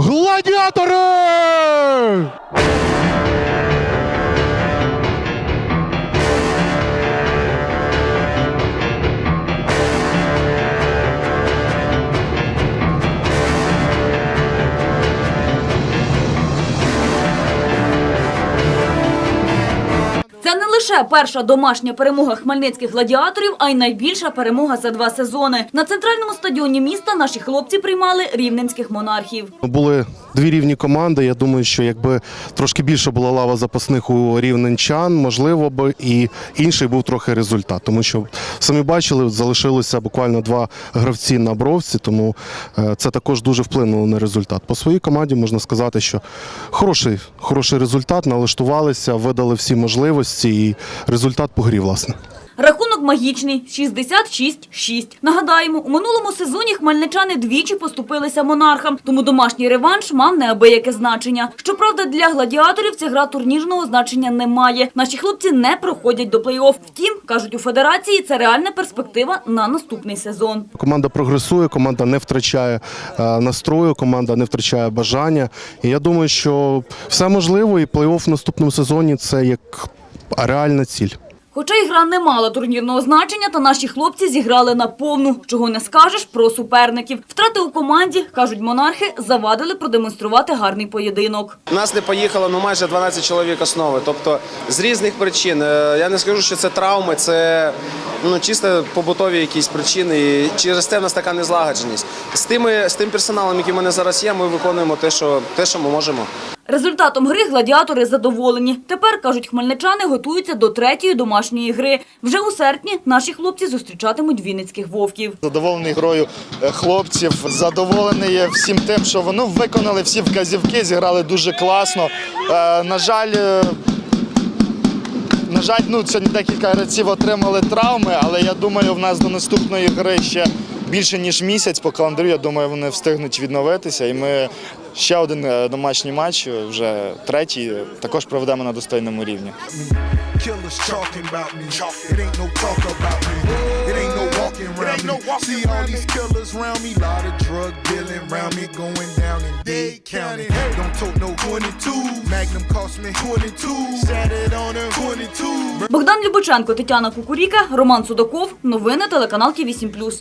Гладіатори! Це не лише перша домашня перемога хмельницьких гладіаторів, а й найбільша перемога за два сезони. На центральному стадіоні міста наші хлопці приймали рівненських монархів. Були дві рівні команди. Я думаю, що якби трошки більше була лава запасних у рівненчан, можливо би і інший був трохи результат. Тому що самі бачили, залишилося буквально два гравці на бровці, тому е, це також дуже вплинуло на результат. По своїй команді можна сказати, що хороший, хороший результат, налаштувалися, видали всі можливості, і результат по грі, власне. Рахунок магічний 66-6. Нагадаємо, у минулому сезоні хмельничани двічі поступилися монархам, тому домашній реванш мав неабияке значення. Щоправда, для гладіаторів ця гра турнірного значення не має. Наші хлопці не проходять до плей-офф. Втім, кажуть у федерації, це реальна перспектива на наступний сезон. Команда прогресує, команда не втрачає е, настрою, команда не втрачає бажання. І я думаю, що все можливо, і плей-офф в наступному сезоні це як реальна ціль. Хоча гра не мала турнірного значення, та наші хлопці зіграли на повну. Чого не скажеш про суперників. Втрати у команді, кажуть монархи, завадили продемонструвати гарний поєдинок. У нас не поїхало ну майже 12 чоловік основи. Тобто з різних причин. Е, Я не скажу, що це травми, це ну чисто побутові якісь причини. І через це в нас така незлагодженість. З тими з тим персоналом, який в мене зараз є, ми виконуємо те, що те, що ми можемо. Результатом гри гладіатори задоволені. Тепер, кажуть хмельничани, готуються до третьої домашньої гри. Вже у серпні наші хлопці зустрічатимуть вінницьких вовків. Задоволений грою е, хлопців, задоволений всім тим, що вони виконали всі вказівки, зіграли дуже класно. Е, на жаль, е, на жаль, ну сьогодні декілька гравців отримали травми, але я думаю, в нас до наступної гри ще більше ніж місяць по календарю. Я думаю, вони встигнуть відновитися. І ми ще один е, домашній матч, вже третій, також проведемо на достойному рівні. Killers talking about me. It ain't no talk about me. It ain't no walking around me. See all these killers around me. Lot of drug dealing around me going down in Dade County. Don't tote no 22. Magnum cost me 22. Sat it on her 22. Богдан Любоченко, Тетяна Кукуріка, Роман Судаков. Новини телеканал Ті 8+.